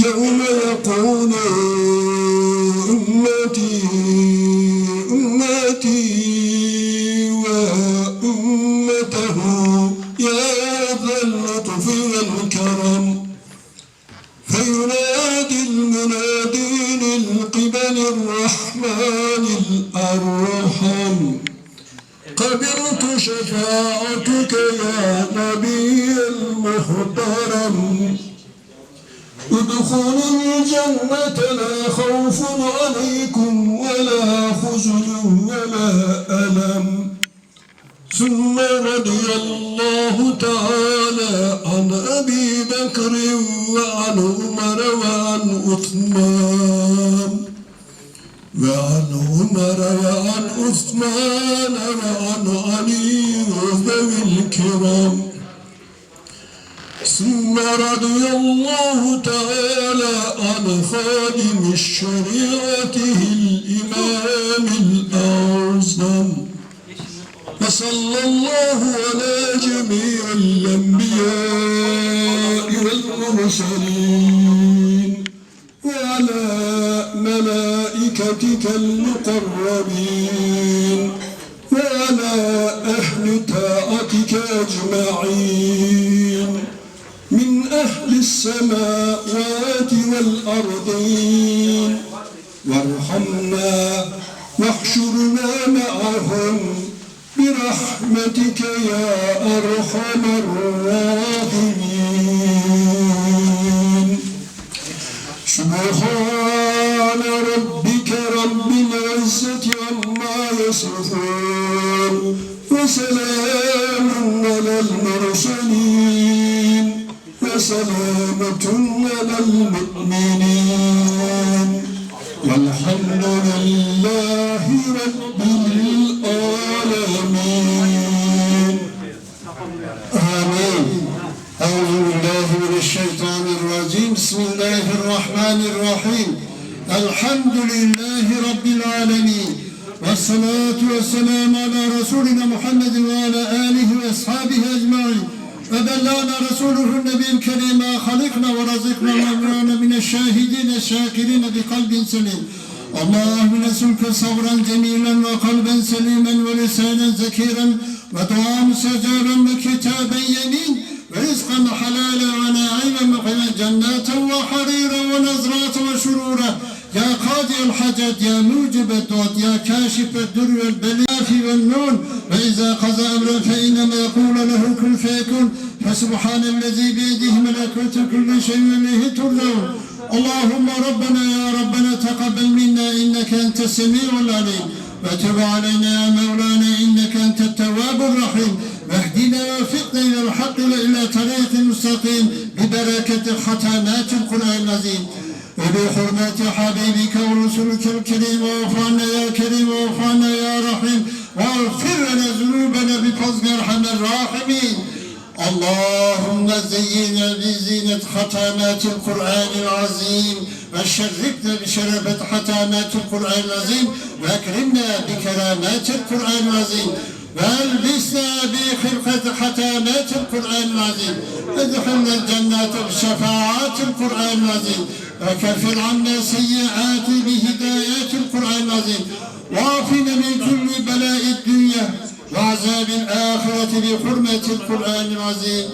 يوم يقول أبي بكر وعن عمر وعن عثمان وعن عمر وعن عثمان وعن علي وذوي الكرام ثم رضي الله تعالى عن خادم الشريعة الإمام الأعظم وصلى الله على جميع الأنبياء والمرسلين وعلى ملائكتك المقربين وعلى أهل طاعتك أجمعين من أهل السماوات والأرضين وارحمنا واحشرنا معهم برحمتك يا أرحم الراحمين سبحان ربك رب العزة عما يصفون وسلام على المرسلين وسلامة على المؤمنين والحمد لله رب العالمين آمين أعوذ بالله من الشيطان الرجيم بسم الله الرحمن الرحيم الحمد لله رب العالمين والصلاة والسلام على رسولنا محمد وعلى آله وأصحابه أجمعين وبلغنا رسوله النبي الكريم ما خلقنا ورزقنا وأمرنا من الشاهدين الشاكرين بقلب سليم اللهم نسألك صبرا جميلا وقلبا سليما ولسانا ذكيرا ودعاء مستجابا وكتابا يمين ورزقا حلالا ونعيما مقيما جنات وحريرا ونزرات وشرورا. يا قاضي الحاجات يا موجب الدعاء يا كاشف الدر والبلاء والنون. وإذا قضى أمرا فإنما يقول له كن فيكون. فسبحان الذي بيده ملكوت كل شيء وإليه ترجعون. اللهم ربنا يا ربنا تقبل منا إنك أنت السميع العليم. وتب علينا يا مولانا إنك أنت التواب الرحيم. واهدنا وفقنا إلى الحق وإلى طريق مستقيم ببركة ختامات القرآن العظيم. وبحرمة حبيبك ورسولك الكريم. وغفرنا يا كريم وغفرنا يا رحيم. واغفر لنا ذنوبنا بفضل أرحم الراحمين. اللهم زينا بزينة ختامات القرآن العظيم. وشرفنا بشرفة ختامات القرآن العظيم. وأكرمنا بكرامات القرآن العظيم. والبسنا بخلقة ختامات القرآن العظيم. ادخلنا الجنة بشفاعات القرآن العظيم. وكفر عنا سيئات بهدايات القرآن العظيم. وعافنا من كل بلاء الدنيا وعذاب الآخرة بحرمة القرآن العظيم.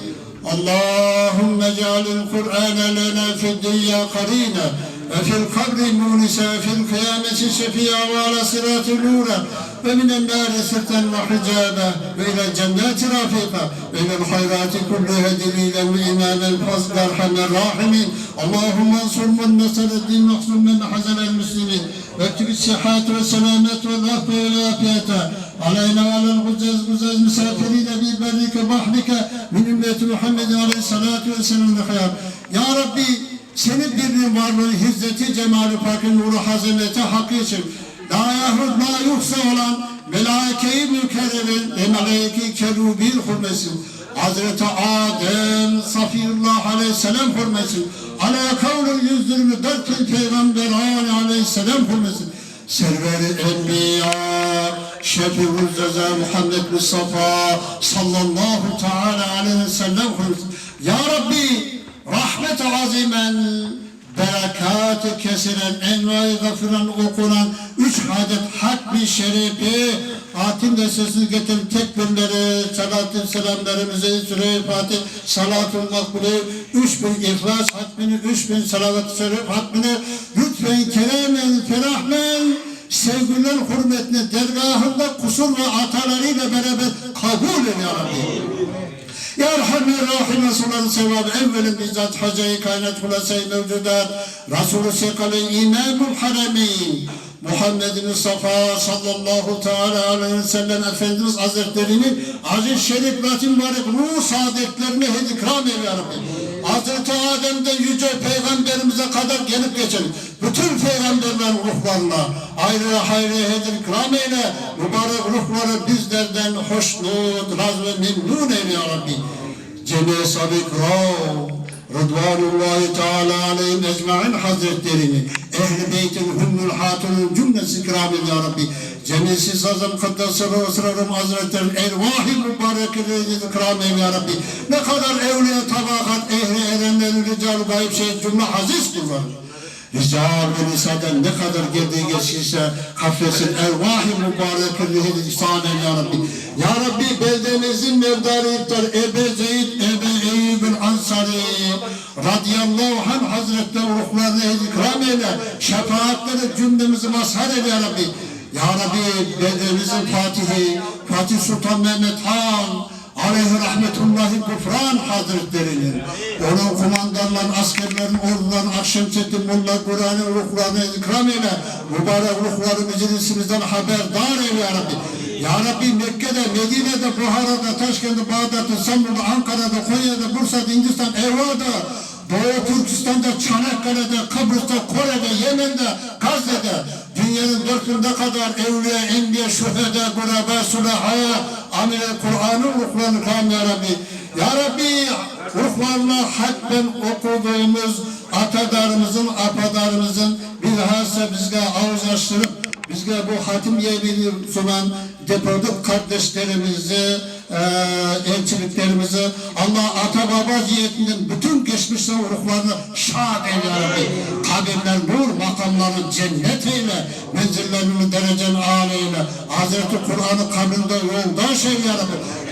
اللهم اجعل القرآن لنا في الدنيا قرينا وفي القبر مونسا في القيامة شفيعا وعلى صراط نورا. ومن النار سترا وحجابا وإلى الجنات رافقا وإلى الخيرات كلها دليلا وإماما فاصل أرحم الراحمين اللهم انصر من نصر الدين واخذل من حزن المسلمين واكتب الصحة والسلامة والعفو والعافية علينا وعلى الغزاز غزاز مسافرين ببرك بحرك من أمة محمد عليه الصلاة والسلام الخيار يا ربي senin birliğin varlığı, hizzeti, cemali, farkın, nuru, hazimeti, hakkı için la yuhsa olan melaike-i mükerremin ve melaike-i kerubil hürmesi Hazreti Adem Safiyullah Aleyhisselam hürmesi ala kavlül 124 bin peygamber aleyhisselam hürmesi server-i enbiya şefi-ül ceza Muhammed Mustafa sallallahu teala aleyhi ve sellem hürmesi. Ya Rabbi rahmet azimen berekatı kesilen, envai gafıran okunan üç adet hak bir şerifi Hatim sesini getirin tekbirleri, salatü selamlarımızı, süre-i Fatih, salatü makbulü, üç bin ihlas hatmini, üç bin salavat-ı şerif hatmini, lütfen keremen, ferahmen, sevgiler hürmetine dergahında kusur ve hatalarıyla beraber kabul et ya Rabbi. Ya Erhamer Rahim Resulü'nün sevabı evvelin bizzat hacayı kainat hulasayı mevcudat Resulü Sekal'in İmamul Haremeyn Muhammed Mustafa sallallahu teala aleyhi ve sellem Efendimiz Hazretleri'nin aziz şerif latin mübarek ruh saadetlerine hedi ikram eyle ya Rabbi. Hazreti Adem'den yüce peygamberimize kadar gelip geçen bütün peygamberlerin ruhlarına ayrı hayrı hedi ikram eyle. Mübarek ruhları bizlerden hoşnut, razı ve memnun eyle ya Rabbi. Cemil Sabi Kral, Rıdvanullahi Teala aleyhim ecmain hazretlerini, Ehl-i Beyt'in Hümmül Hatun'un cümlesi et ya Rabbi. Cemilsiz azam kaddasını ısrarım hazretlerin ervahi mübarekleri ikram et ya Rabbi. Ne kadar evliya tabakat ehli erenlerin rical gayb şey cümle aziz kullar. Rical ve nisaden ne kadar geldiği geçişse hafresin ervahi mübarekleri ihsan et ya Rabbi. Ya Rabbi beldemizin mevdarı iptal Ebe Zeyd Ebe Eyyub'un Ansari radıyallahu anh hazretleri ruhlarına ikram eyle. Şefaatleri cümlemizi mazhar eyle ya Rabbi. Ya Rabbi beldemizin Fatihi Fatih Sultan Mehmet Han aleyhi rahmetullahi kufran hazretlerinin onun kumandanların, askerlerin, orduların, Akşemseddin Molla Kur'an'ın ruhlarına ikram eyle. Mübarek ruhları meclisimizden haberdar eyle ya Rabbi. Ya Rabbi Mekke'de, Medine'de, Buhara'da, Taşkent'te, Bağdat'ta, İstanbul'da, Ankara'da, Konya'da, Bursa'da, Hindistan, Eva'da, Doğu Türkistan'da, Çanakkale'de, Kıbrıs'ta, Kore'de, Yemen'de, Gazze'de, dünyanın dört yılda kadar evliya, enbiya, şühede, gurebe, sulaha, amile, Kur'an'ın ruhlarını kam ya Rabbi. Ya Rabbi, ruhlarla hakben okuduğumuz atadarımızın, apadarımızın bilhassa bizge ağız açtırıp bizge bu hatim yemeğini sunan depoda kardeşlerimizi, eee elçiliklerimizi Allah ata baba ziyetinden bütün geçmişler ruhlarını şad eyle Rabbi. Kabirler nur, makamları cennet eyle. Menzillerini derecen âle eyle. Hazreti Kur'an'ı kabrinde yoldaş eyle.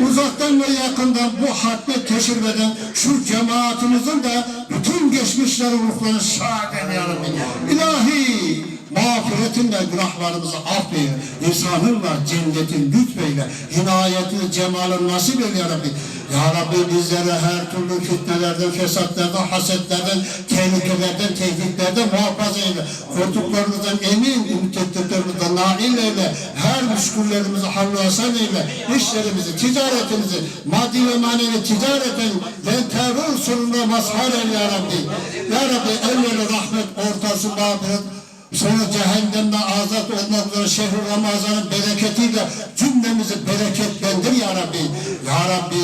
Uzaktan ve yakından bu hatmi teşrif eden şu cemaatimizin de bütün geçmişleri ruhlarını şad eyle. İlahi mağfiretinle günahlarımızı affeyle, insanınla cennetin lütfeyle, hinayetini, cemalın nasip eyle ya Rabbi. Ya Rabbi bizlere her türlü fitnelerden, fesatlardan, hasetlerden, tehlikelerden, tehditlerden muhafaza eyle. Korktuklarımızdan emin, ümit ettiklerimizden nail eyle. Her müşküllerimizi havlasan eyle. İşlerimizi, ticaretimizi, maddi ve manevi ticareten, lenterör sonunda mazhar eyle ya Rabbi. Ya Rabbi evveli rahmet, ortası mağfiret, Sonra cehennemden azat olmak üzere şehri Ramazan'ın bereketiyle cümlemizi bereketlendir ya Rabbi. Ya Rabbi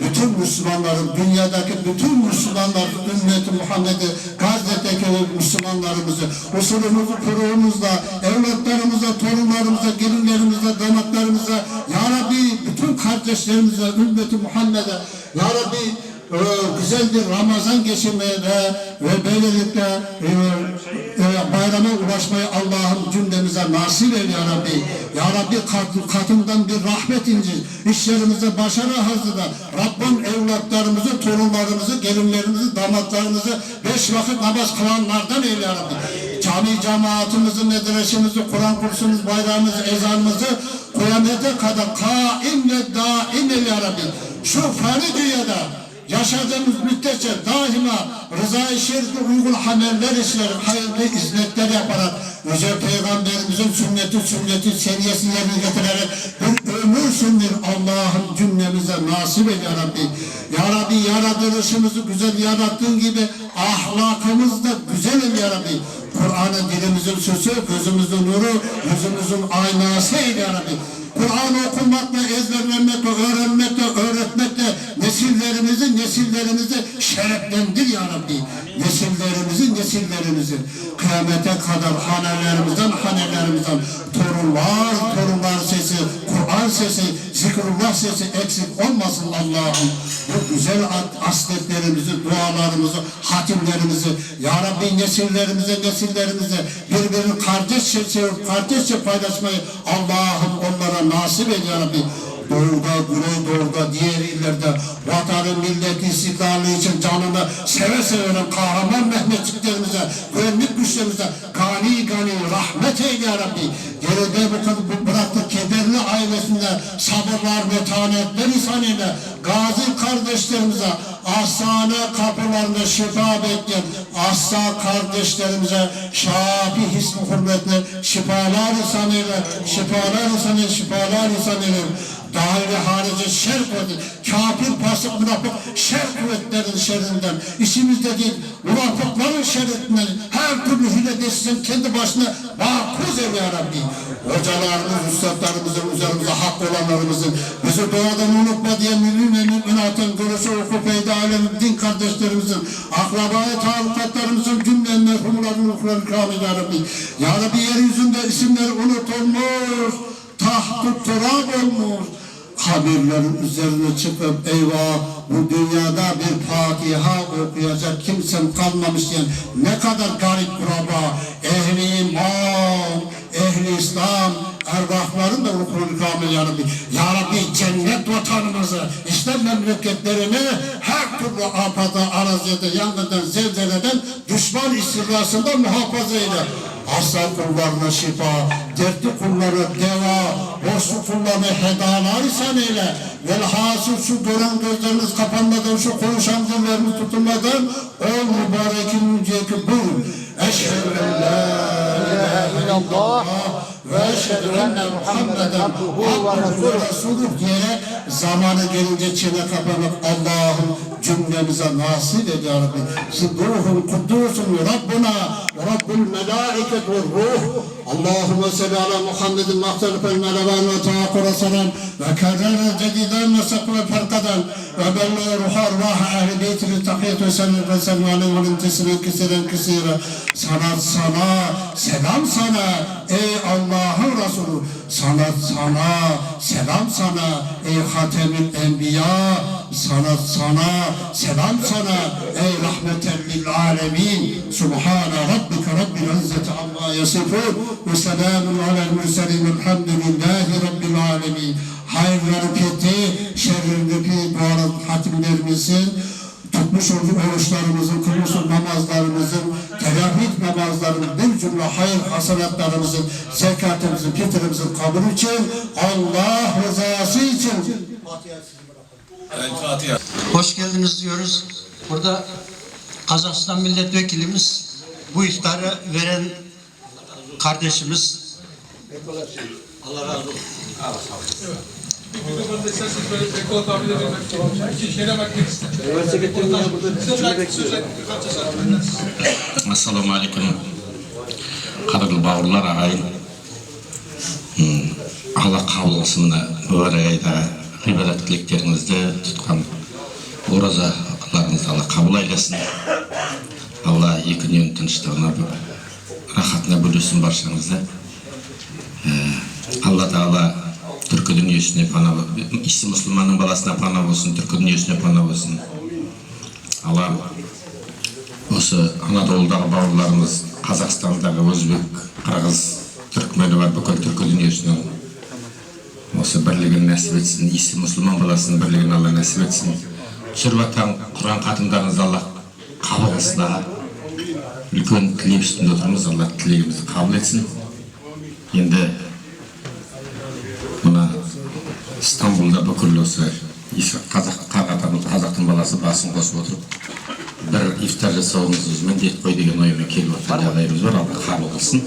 bütün Müslümanların, dünyadaki bütün Müslümanlar, ümmeti Muhammed'i, Gazze'deki Müslümanlarımızı, usulümüzü, kuruğumuzla, evlatlarımıza, torunlarımıza, gelinlerimize, damatlarımıza, Ya Rabbi bütün kardeşlerimize, ümmeti Muhammed'e, Ya Rabbi e, güzel bir Ramazan geçirmeye ve, ve böylelikle e, e, bayrama ulaşmayı Allah'ım cümlemize nasip eyle ya Rabbi. Ya Rabbi kat, katından bir rahmet inci. İşlerimize başarı hazırla. Rabbim evlatlarımızı, torunlarımızı, gelinlerimizi, damatlarımızı beş vakit namaz kılanlardan eyle ya Rabbi. Cami cemaatimizi, medresemizi, Kur'an kursumuz, bayrağımızı, ezanımızı kıyamete kadar kaim ve daim eyle ya Rabbi. Şu fani dünyada yaşadığımız müddetçe daima rıza-i şerifine uygun ameller işler, hayırlı hizmetler yaparak Yüce Peygamberimizin sünneti sünneti seviyesini yerine getirerek bir ömür sünnür Allah'ım cümlemize nasip et ya Rabbi. Ya Rabbi yaratılışımızı güzel yarattığın gibi ahlakımız da güzel et ya Rabbi. Kur'an'ın dilimizin sözü, gözümüzün nuru, yüzümüzün aynası eyle ya Rabbi. Kur'an okumakla, ezberlemekle, öğrenmekle, öğretmekle nesillerimizi, nesillerimizi şereflendir ya Rabbi. Nesillerimizi, nesillerimizi kıyamete kadar hanelerimizden, hanelerimizden torunlar, torunlar sesi Kur'an sesi, zikrullah sesi eksik olmasın Allah'ım. Bu güzel asletlerimizi, dualarımızı, hatimlerimizi, Ya Rabbi nesillerimize, nesillerimize birbirini kardeşçe kardeşçe paylaşmayı Allah'ım onlara nasip et Ya Rabbi. Doğuda, Güneydoğu'da, diğer illerde vatanı, milleti, istiklali için canını seve seve veren kahraman Mehmetçiklerimize, güvenlik güçlerimize gani gani rahmet eyle ya Rabbi. Geride bu kadar bıraktık kederli ailesinde sabırlar, metanetler ihsan eyle. Gazi kardeşlerimize, hastane kapılarında şifa bekleyen hasta kardeşlerimize şafi hismi hürmetine şifalar ihsan eyle, şifalar ihsan eyle, şifalar ihsan eyle. Daire harici şer kuvveti, kafir, fasık, münafık şer kuvvetlerin şerrinden, işimizdeki münafıkların şerrinden her türlü hile desin kendi başına vakuz eyle ya Rabbi. Hocalarımız, üstadlarımızın, üzerimize hak olanlarımızın, bizi doğadan unutma diye mümin ve müminatın, görüşü, hukuk, eydi, alem, din kardeşlerimizin, akrabayı, talukatlarımızın cümle merhumların ruhları ikram eyle Rabbi. Ya Rabbi yeryüzünde isimleri unutulmuş, tahtı turab olmuş. Kabirlerin üzerine çıkıp eyvah bu dünyada bir Fatiha okuyacak kimsem kalmamış diyen ne kadar garip kuraba, ehli iman, ehli İslam, ervahların da ruhunu kamil ya Rabbi. Ya Rabbi cennet vatanımızı, İslam memleketlerini her türlü afata, arazide, yangından, zelzeleden, düşman istilasından muhafaza eyle. Hasta kullarına şifa, dertli kullara deva, boşluk kullarına hedalar ihsan eyle. Velhasıl şu gören gözleriniz kapanmadan, şu konuşan dilleriniz tutulmadan, o mübarekin münceki buyurun. Eşhedü en la ilahe illallah ve eşhedü enne Muhammeden abduhu ve resuluh diyerek zamanı gelince çene kapanıp Allah'ım cümlemize nasip et ya Rabbi. Sıdruhun kudusun Rabbuna Rabbul melaiket ve ruh. Allahümme salli ala Muhammedin mahtarifel melevan ve taakura salam ve kerrere cediden ve sakve ferkadan ve belli ruhar vah ehli beytini tahiyyat ve selam ve aleyhi ve intisirin kisiren kisire. Sana sana selam sana ey Allah'ın Resulü. Sana sana selam sana ey Hatemül Enbiya. Sana sana selam sana ey rahmeten lil alemin. Subhane rabbike rabbil izzeti amma yasifun ve selamun alel mürselin elhamdülillahi rabbil alemin. Hayırları fethi şerrini fi dualı hatimlerimizin tutmuş olduğu oruçlarımızın, kılmış namazlarımızın, teravih namazlarımızın, bir cümle hayır hasenatlarımızın, zekatımızın, fitrimizin kabul için, Allah rızası için. Hoş geldiniz diyoruz. Burada Kazakistan milletvekilimiz bu iftarı veren kardeşimiz Allah razı olsun. Mikrofonu da isterseniz ассалаумағалейкум алейкум қадірлі бауырлар ағайын алла қабыл қылсын мына мүбәрак айдағы ғибадат тілектеріңізді тұтқан оразаларыңызды алла қабыл айласын алла екі дүниенің тыныштығына рахатына бөлесін баршаңызды алла тағала түркі дүниесіне пана исі мұсылманның баласына пана болсын түркі дүниесіне пана болсын. Алла осы анадолудағы бауырларымыз қазақстандағы өзбек қырғыз түркмені бар бүкіл түркі дүниесінің осы бірлігін нәсіп етсін исі мұсылман баласының бірлігін алла нәсіп етсін. Түсіріп жатқан құран хатымдарыңызды алла қабыл қылсын үлкен тілек үстінде отырмыз алла тілегімізді қабыл етсін. Енді мына стамбулда бүкіл осы исі- қазақ қазақтың қазақтың баласы басын қосып отырып бір ифтар жасауымыз міндет қой деген оймен келіп отырған жағдайымыз бар алла қабыл қылсын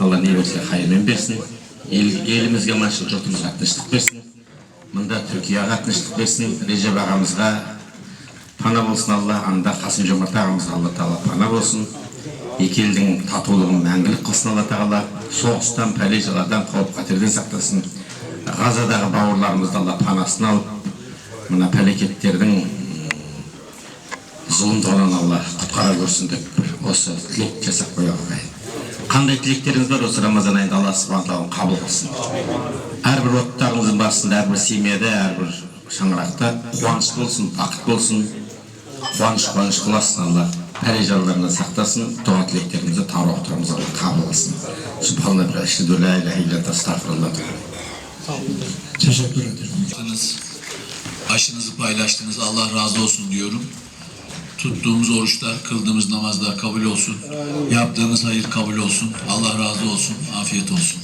алла не берсе хайырмен берсін ел, елімізге аманшылық жұртымызға тыныштық берсін мында түркияға тыныштық берсін режеп ағамызға пана болсын алла анда қасым жомарт ағамызға алла тағала пана болсын екі елдің татулығын мәңгілік қылсын алла тағала соғыстан пәле жаладан қауіп қатерден сақтасын ғазадағы бауырларымызды алла панасын алып мына пәлекеттердің зұлымдығынан алла құтқара көрсін деп осы тілек жасап қоя қояйын қандай тілектеріңіз бар осы рамазан айында алла субхан тағала қабыл қылсын әрбір оттарыңыздың басында әрбір семьяда әрбір шаңырақта қуаныш болсын бақыт болсын қуаныш қуаныш қыласын алла пәле жалдарынан сақтасын дұға тілектерімізді тарауқтарымызды қабыл қылсын субханала Teşekkür ederim. aşınızı paylaştınız. Allah razı olsun diyorum. Tuttuğumuz oruçlar, kıldığımız namazlar kabul olsun. Yaptığınız hayır kabul olsun. Allah razı olsun. Afiyet olsun.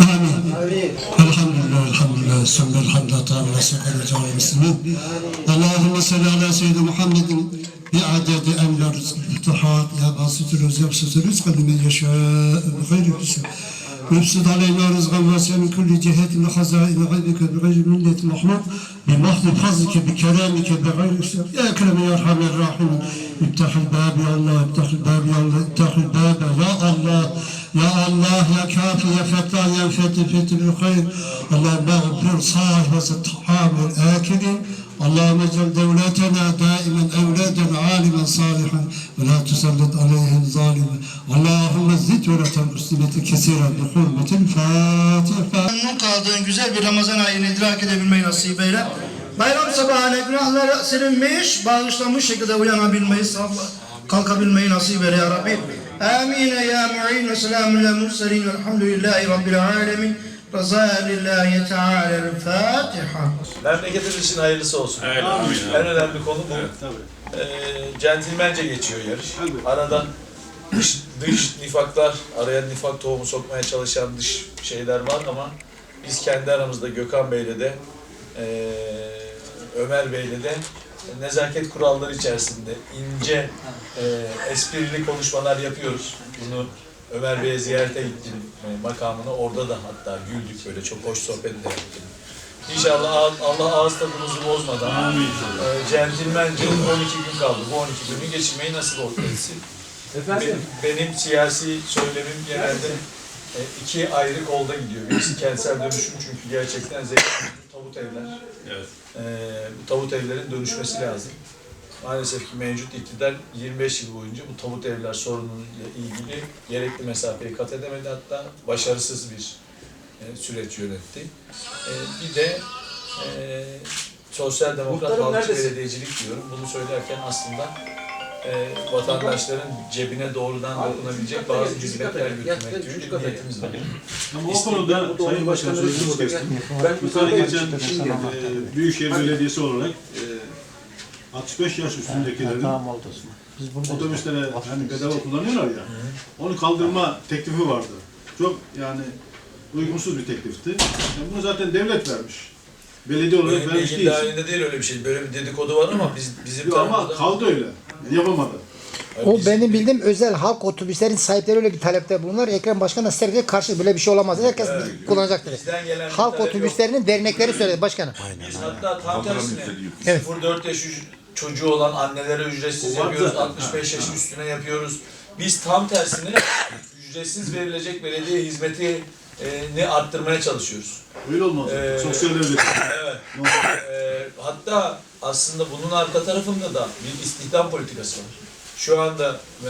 آمين الحمد لله الحمد لله سمى الحمد تعالى وسائر رجال المسلمين اللهم صل على سيدنا محمد بعدد أملاك الفتحات يا باسط الرزق يبسط الرزق لمن يشاء بغير حساب ويبسط علينا رزقا واسعا من كل جهة وخزائن غيبك بغير منة محمود بمحض فضلك بكرامك بغير حساب يا أكرم يا أرحم الراحمين افتح الباب يا الله افتح الباب يا الله افتح الباب يا الله يا الله يا كافي يا فتاح يا فتي فتي بالخير اللهم اغفر صاحب الطعام والآكلين اللهم اجعل دولتنا دائما أولادا عالما صالحا ولا تسلط عليهم ظالما اللهم زد ولا المسلمة كثيرا بحرمة الفاتحة Memnun kaldığın güzel bir Ramazan ayını idrak edebilmeyi nasip eyle. Bayram sabahına günahları silinmiş, bağışlanmış şekilde uyanabilmeyi, sabah kalkabilmeyi nasip eyle ya Rabbi. Amin ya mu'in ve selamun ala murselin velhamdülillahi rabbil alemin. Teala Fatiha. Memleketimiz için hayırlısı olsun. En önemli konu bu. Ee, centilmence geçiyor yarış. Arada dış, dış nifaklar, araya nifak tohumu sokmaya çalışan dış şeyler var ama biz kendi aramızda Gökhan Bey'le de ee, Ömer Bey'le de nezaket kuralları içerisinde ince ee, esprili konuşmalar yapıyoruz. Bunu Ömer Bey'e ziyarete gittim makamına. Orada da hatta güldük böyle çok hoş sohbetler ettik. İnşallah ağız- Allah ağız tadımızı bozmadan e, centilmence 12 gün kaldı. Bu 12 günü geçirmeyi nasip etsin. Benim, benim siyasi söylemim genelde e, iki ayrı kolda gidiyor. Birisi kentsel dönüşüm çünkü gerçekten zengin tavut evler. E, bu tavut evlerin dönüşmesi lazım. Maalesef ki mevcut iktidar 25 yıl boyunca bu tavut evler sorunuyla ilgili gerekli mesafeyi kat edemedi hatta. Başarısız bir e, süreç yönetti. E, bir de e, sosyal demokrat halkçı belediyecilik diyorum. Bunu söylerken aslında e, vatandaşların cebine doğrudan dokunabilecek bazı hizmetler götürmek gibi bir niyetimiz var. Ama o konuda Sayın Başkan sözünüzü kestim. Mesela geçen e, Büyükşehir Belediyesi olarak e, 65 yaş üstündekilerin otobüslere hani bedava kullanıyorlar ya, onu kaldırma teklifi vardı. Çok yani uygunsuz bir teklifti. Yani bunu zaten devlet vermiş. Belediye olarak Benim vermiş değil. dahilinde değil öyle bir şey. Böyle bir dedikodu var ama biz, bizim Yok, ama tarafımızda- kaldı öyle. Yapamadı. Hayır, O biz- benim bildiğim özel halk otobüslerin sahipleri öyle bir talepte bulunur. Ekrem Başkan da sergiye karşı böyle bir şey olamaz. Herkes kullanacak dedi. Bizden gelen bir Halk talep yok. otobüslerinin dernekleri söyledi başkanım. Biz hatta tam tersine Evet. 0-4 yaş çocuğu olan annelere ücretsiz yapıyoruz, zaten. 65 yaş üstüne yapıyoruz. Biz tam tersine ücretsiz verilecek belediye hizmeti e, ni arttırmaya çalışıyoruz. Öyle olmaz. Ee, Sosyal devlet. Evet. E, hatta aslında bunun arka tarafında da bir istihdam politikası var. Şu anda e,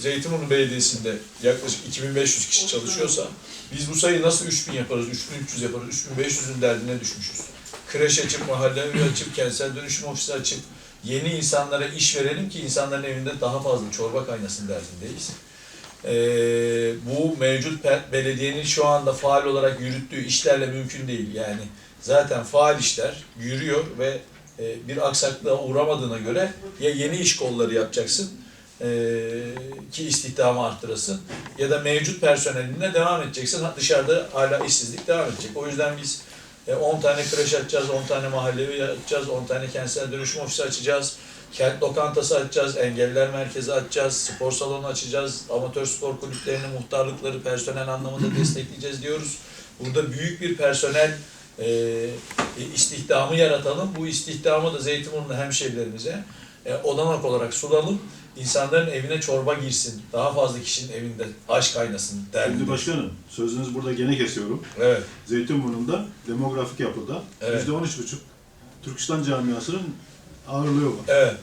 Zeytinburnu Belediyesi'nde yaklaşık 2500 kişi çalışıyorsa biz bu sayıyı nasıl 3000 yaparız, 3300 yaparız, 3500'ün derdine düşmüşüz. Kreş açıp, mahalle açıp, kentsel dönüşüm ofisi açıp yeni insanlara iş verelim ki insanların evinde daha fazla çorba kaynasın derdindeyiz. Ee, bu mevcut belediyenin şu anda faal olarak yürüttüğü işlerle mümkün değil. Yani zaten faal işler yürüyor ve e, bir aksaklığa uğramadığına göre ya yeni iş kolları yapacaksın e, ki istihdamı arttırasın ya da mevcut personeline devam edeceksin. Dışarıda hala işsizlik devam edecek. O yüzden biz e, 10 tane kreş açacağız, 10 tane mahallevi açacağız, 10 tane kentsel dönüşüm ofisi açacağız. Kent lokantası açacağız, engelliler merkezi açacağız, spor salonu açacağız, amatör spor kulüplerini, muhtarlıkları personel anlamında destekleyeceğiz diyoruz. Burada büyük bir personel e, istihdamı yaratalım. Bu istihdamı da Zeytinburnu hemşehrilerimize e, odanak olarak sunalım. İnsanların evine çorba girsin, daha fazla kişinin evinde aşk kaynasın Şimdi derdi. başkanım, sözünüzü burada gene kesiyorum. Evet, Zeytinburnu'nda demografik yapıda Evet. yüzde on üç buçuk Türkistan camiasının ağırlığı var. evet,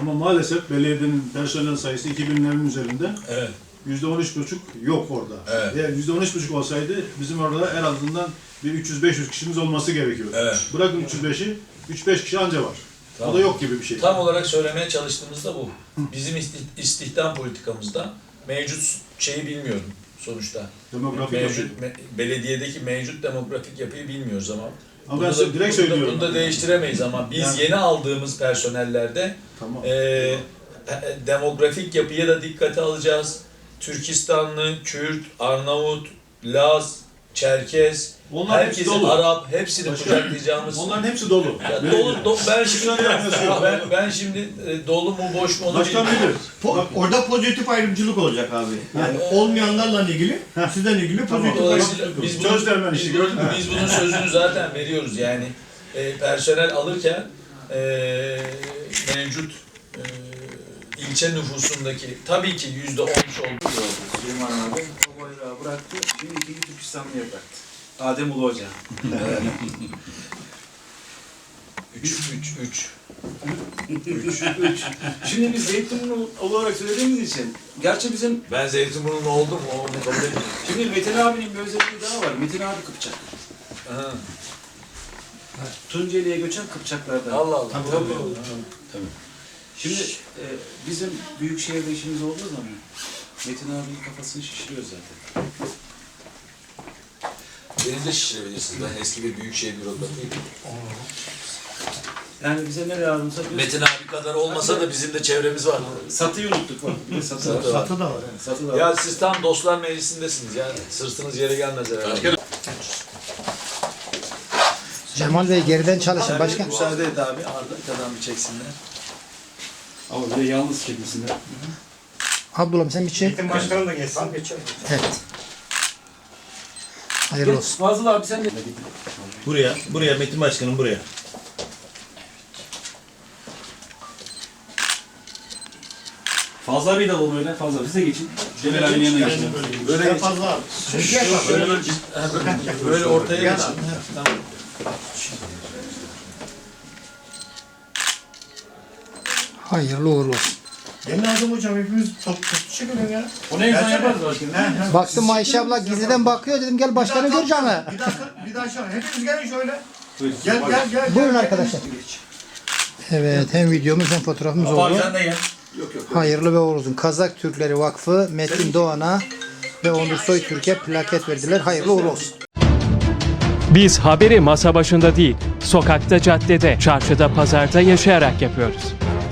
Ama maalesef belediyenin personel sayısı 2000'lerin üzerinde evet. yüzde on üç buçuk yok orada. Evet. Eğer yüzde on üç buçuk olsaydı bizim orada en azından bir 300-500 kişimiz olması gerekiyor. Evet. Bırakın 305'i, 3-5 kişi anca var. Tamam. O da yok gibi bir şey. Tam olarak söylemeye çalıştığımız da bu. Bizim isti- istihdam politikamızda mevcut şeyi bilmiyorum sonuçta. Demografik Mevcut, yapı. me- belediyedeki mevcut demografik yapıyı bilmiyoruz ama. Ama ben da- direkt söylüyorum. Bunu da değiştiremeyiz ama biz Yani- yeni aldığımız personellerde Tamam. e, demografik yapıya da dikkate alacağız. Türkistanlı, Kürt, Arnavut, Laz, Çerkez, Onlar hepsi herkesin dolu. Arap, hepsini Başkanım, kucaklayacağımız Onların hepsi dolu. ya dolu, do- ben şimdi Şuna yaklaşıyor. ben, ben şimdi e, dolu mu boş mu onu Başkan bilmiyorum. bilir. Po- orada pozitif ayrımcılık olacak abi. Yani olmayanlarla ilgili, sizden ilgili pozitif Dolayısıyla ayrımcılık. biz Söz bunun, vermen biz, işi, bunun, gördün mü? biz bunun sözünü zaten veriyoruz yani e, personel alırken e, mevcut e, ilçe nüfusundaki tabii ki yüzde on oldu. Süleyman abi o bayrağı bıraktı, bir ikinci Türkistanlı'ya bıraktı. Adem Ulu Hoca. Üç, üç, üç. Üç, üç. Şimdi biz Zeytinburnu olarak söylediğimiz için, gerçi bizim, Ben Zeytinburnu'nun oldum onu kabul etmiyorum. şimdi Metin abinin bir özelliği daha var. Metin abi Kıpçak. Tunceli'ye göçen Kıpçaklardan. Allah Allah. Tabii, tabii. Şimdi e, bizim büyük şehirde işimiz olduğu zaman Metin abinin kafasını şişiriyor zaten. Beni de şişirebilirsiniz. Ben eski bir büyükşehir bürokratıyım. Yani bize ne lazımsa biz Metin abi kadar olmasa da bizim de çevremiz var. satıyı unuttuk bak. Bir de satı var. Satı da var. Satı da var. Ya siz tam dostlar meclisindesiniz yani. Sırtınız yere gelmez herhalde. Cemal Bey geriden çalışın başkan. Müsaade et abi, arkadan bir çeksinler. Ama böyle yalnız çekmesinler. Abdullah sen bir çek. Başkanım da geçsin. Evet. Hayırlı olsun. Fazıl abi sen de... Buraya, buraya Metin Başkanım buraya. Fazla abi de ol böyle, fazla. Biz de geçin. Cemal abinin yanına geçin. Böyle geç. Fazla abi. Böyle, böyle ortaya geçin. Hayırlı uğurlu olsun. Benim lazım hocam hepimiz top top çekelim ya. O ne insan yaparız başkanım. Baktım Ayşe abla gizliden bakıyor dedim gel başkanı gör canı. Bir dakika, bir daha şöyle. Hepimiz gelin şöyle. Gel gel gel. Buyurun arkadaşlar. Evet hem videomuz hem fotoğrafımız oldu. de gel. Hayırlı ve uğurlu olsun. Kazak Türkleri Vakfı Metin Doğan'a ve Onur Soy Türkiye plaket verdiler. Hayırlı uğurlu olsun. Biz haberi masa başında değil, sokakta, caddede, çarşıda, pazarda yaşayarak yapıyoruz.